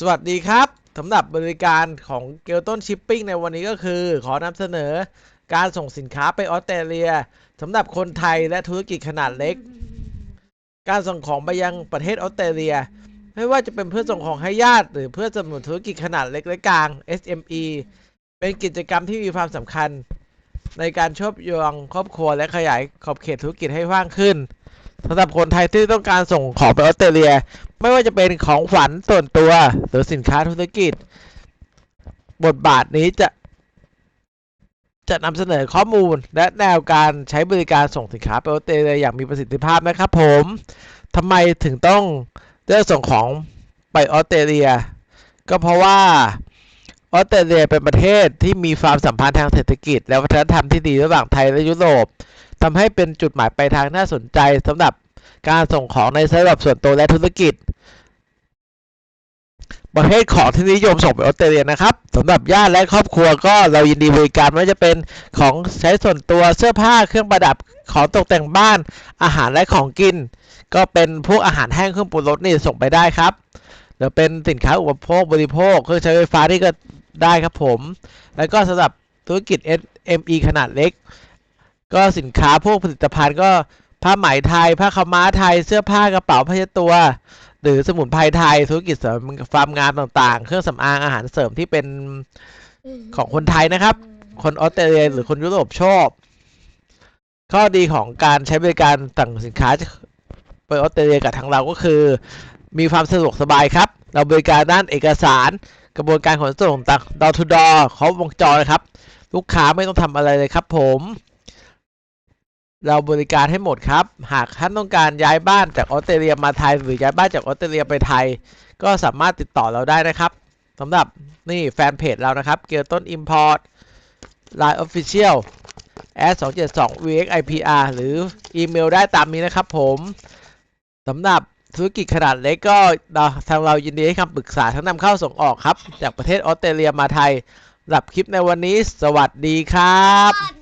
สวัสดีครับสำหรับบริการของเกลต้นชิปปิ้งในวันนี้ก็คือ ขอนำเสนอการส่งสินค้าไปออสเตรเลียสำหรับคนไทยและธุรกิจขนาดเล็ก การส่งของไปยังประเทศออสเตรเลีย ไม่ว่าจะเป็นเพื่อส่งของให้ญาติ หรือเพื่อสนุนธุรกิจขนาดเล็กและกลาง SME เป็นกิจกรรมที่มีความสำคัญ ในการชอบโยงครอบครัวและขยายขอบเขตธุรกิจให้กว้างขึ้น สำหรับคนไทยที่ต้องการส่งของไปออสเตรเลีย ไม่ว่าจะเป็นของขวัญส่วนตัว หรือสินค้าธุรกิจ บทบาทนี้จะ จะนำเสนอข้อมูล และแนวการใช้บริการส่งสินค้าไปออสเตรเลียอย่างมีประสิทธิภาพนะครับผมทำไมถึงต้องเลือกส่งของไปออสเตรเลีย ก็เพราะว่าออสเตรเลียเป็นประเทศที่มีความสัมพันธ์ทางเศรษฐกิจ และวัฒนธรรมที่ดีระหว่างไทยและยุโรป ทำให้เป็นจุดหมายปลายทางน่าสนใจสำหรับการส่งของในระดับส่วนตัวและธุรกิจ ประเภทของที่นิยมส่งไปออสเตรเลียนะครับสำหรับญาติและครอบครัวก็เรายินดีบริการไม่ว่าจะเป็นของใช้ส่วนตัวเสื้อผ้าเครื่องประดับของตกแต่งบ้าน อาหารและของกิน ก็เป็นพวกอาหารแห้งเครื่องปรุงรสนี่ส่งไปได้ครับหรือเป็นสินค้าอุปโภคบริโภคเครื่องใช้ไฟฟ้าที่ก็ได้ครับผม แล้วก็สำหรับธุรกิจ SME ขนาดเล็ก ก็สินค้าพวกผลิตภัณฑ์ก็ผ้าไหมไทย ผ้าขม้าไทย เสื้อผ้ากระเป๋าผ้าเช็ดตัว หรือสมุนไพรไทย ธุรกิจสริมฟาร์มงานต่างๆ เครื่องสำอางอาหารเสริมที่เป็นของคนไทยนะครับ คนออสเตรเลียหรือคนยุโรปชอบ ข้อดีของการใช้บริการสั่งสินค้าไปออสเตรเลียกับทางเราก็คือ มีความสะดวกสบายครับ เราบริการด้านเอกสาร กระบวนการขนส่งต่างดอทูดอครบวงจรนะครับ ลูกค้าไม่ต้องทำอะไรเลยครับผม เราบริการให้หมดครับ หากท่านต้องการย้ายบ้านจากออสเตรเลียมาไทย หรือย้ายบ้านจากออสเตรเลียไปไทย ก็สามารถติดต่อเราได้นะครับสำหรับนี่แฟนเพจเรานะครับ เกียวต้น Import Line Official s 2 7 2 vxipr หรืออีเมลได้ตามนี้นะครับผมสำหรับธุรกิจขนาดเล็กก็ทางเรายินดีให้คำปรึกษาทั้งนำเข้าส่งออกครับ จากประเทศออสเตรเลียมาไทยสำหรับคลิปในวันนี้ สวัสดีครับ